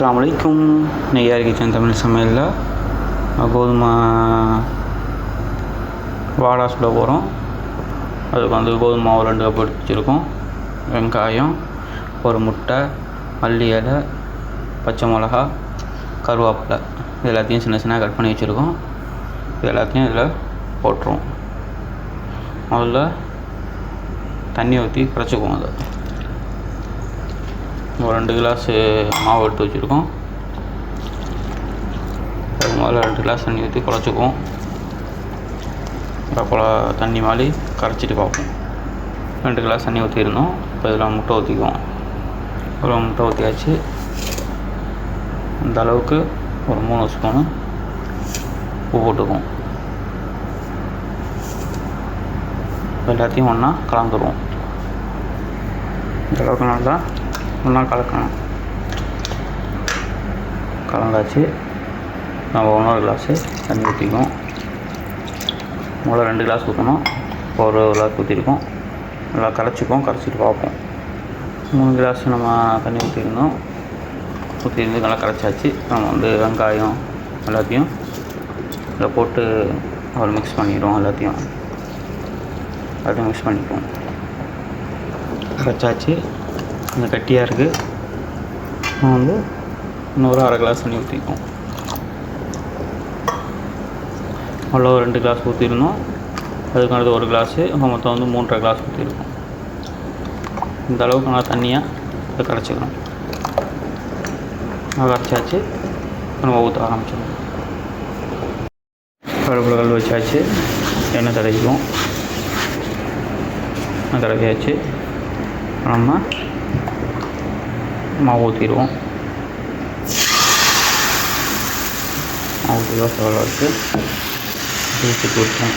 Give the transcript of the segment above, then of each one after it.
அஸ்ஸலாமு அலைக்கும். நெய்யார் கிச்சன் தமிழ் சமையலில்? கோதுமை வாடா சுட போகிறோம் அதுக்கு வந்து கோதுமை மாவு ரெண்டு கப் வச்சுருக்கோம். வெங்காயம் ஒரு முட்டை மல்லி இலை பச்சை மிளகா கருவேப்பிலை. இது எல்லாத்தையும் சின்ன சின்ன கட் பண்ணி வச்சுருக்கோம். இது எல்லாத்தையும் இதில் போட்டுருவோம். முதல்ல தண்ணி ஊற்றி குறைச்சிக்குவோம் அதை. ஒரு ரெண்டு கிளாஸு மாவு எடுத்து வச்சுருக்கோம். அது முதல்ல ரெண்டு கிளாஸ் தண்ணி ஊற்றி குழச்சிக்குவோம். அப்புறம் தண்ணி மாதிரி கரைச்சிட்டு பார்ப்போம். ரெண்டு கிளாஸ் தண்ணி ஊற்றிருந்தோம். இப்போ இதில் முட்டை ஊற்றிக்குவோம். அப்புறம் முட்டை ஊற்றியாச்சு. அந்த அளவுக்கு ஒரு மூணு ஸ்பூனு உப்பு போட்டுக்குவோம். எல்லாத்தையும் ஒன்றா கலந்துருவோம். இந்த அளவுக்கு நல்லா ஒன்றா கலக்கணும் கலந்தாச்சு. நம்ம ஒன்றொரு கிளாஸு தண்ணி ஊற்றிக்குவோம் முதல்ல ரெண்டு கிளாஸ் ஊற்றணும் இப்போ ஒரு கிளாஸ் ஊற்றிருக்கோம் நல்லா கரைச்சிப்போம் கரைச்சிட்டு பார்ப்போம். மூணு கிளாஸ் நம்ம தண்ணி ஊற்றிருந்தோம் ஊற்றிருந்து நல்லா கரைச்சாச்சு. நம்ம வந்து வெங்காயம் எல்லாத்தையும் இதில் போட்டு ஒரு மிக்ஸ் பண்ணிடுவோம் எல்லாத்தையும். எல்லாத்தையும் மிக்ஸ் பண்ணிக்குவோம். கரைச்சாச்சு. கொஞ்சம் கட்டியாக இருக்குது நான் வந்து இன்னொரு அரை கிளாஸ் தண்ணி ஊற்றிக்குவோம் அவ்வளோ ரெண்டு கிளாஸ் ஊற்றிருந்தோம் அதுக்கு அடுத்து ஒரு கிளாஸு மொத்தம் வந்து மூன்றரை கிளாஸ் ஊற்றிருக்கோம் இந்த அளவுக்கு நல்லா தண்ணியாக அதை கரைச்சிக்கணும். நல்லா கரைச்சாச்சு. நம்ம ஊற்ற ஆரம்பிச்சிடணும் கருவேப்பிலை கல் வச்சாச்சு. எண்ணெய் தடவிக்குவோம். தடவியாச்சு. நம்ம மாவு ஊற்றிடுவோம் மாவு ஊற்றி தோசை வெள்ளை ஊற்றி கொடுப்போம்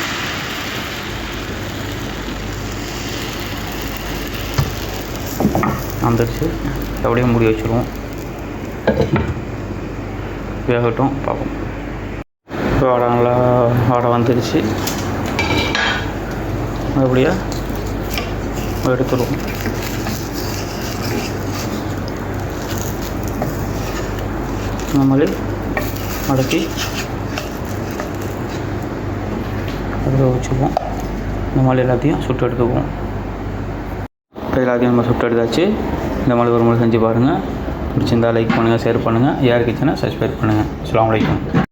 வந்துடுச்சு அப்படியே மூடி வச்சுருவோம். வேகட்டும் பார்ப்போம். இப்போ வடை நல்லா வடை வந்துடுச்சு அப்படியே எடுத்துருவோம் இந்த மாதிரி மடக்கி அதில் வச்சுக்குவோம். இந்த மாதிரி எல்லாத்தையும் சுட்டு எடுத்துக்குவோம். இப்போ எல்லாத்தையும் நம்ம சுட்டு எடுத்தாச்சு. இந்த மாதிரி ஒரு முறை செஞ்சு பாருங்கள் பிடிச்சிருந்தால் லைக் பண்ணுங்கள் ஷேர் பண்ணுங்கள் யார் கிச்சனை சப்ஸ்கிரைப் பண்ணுங்கள் அஸ்ஸலாமு வலைக்கம்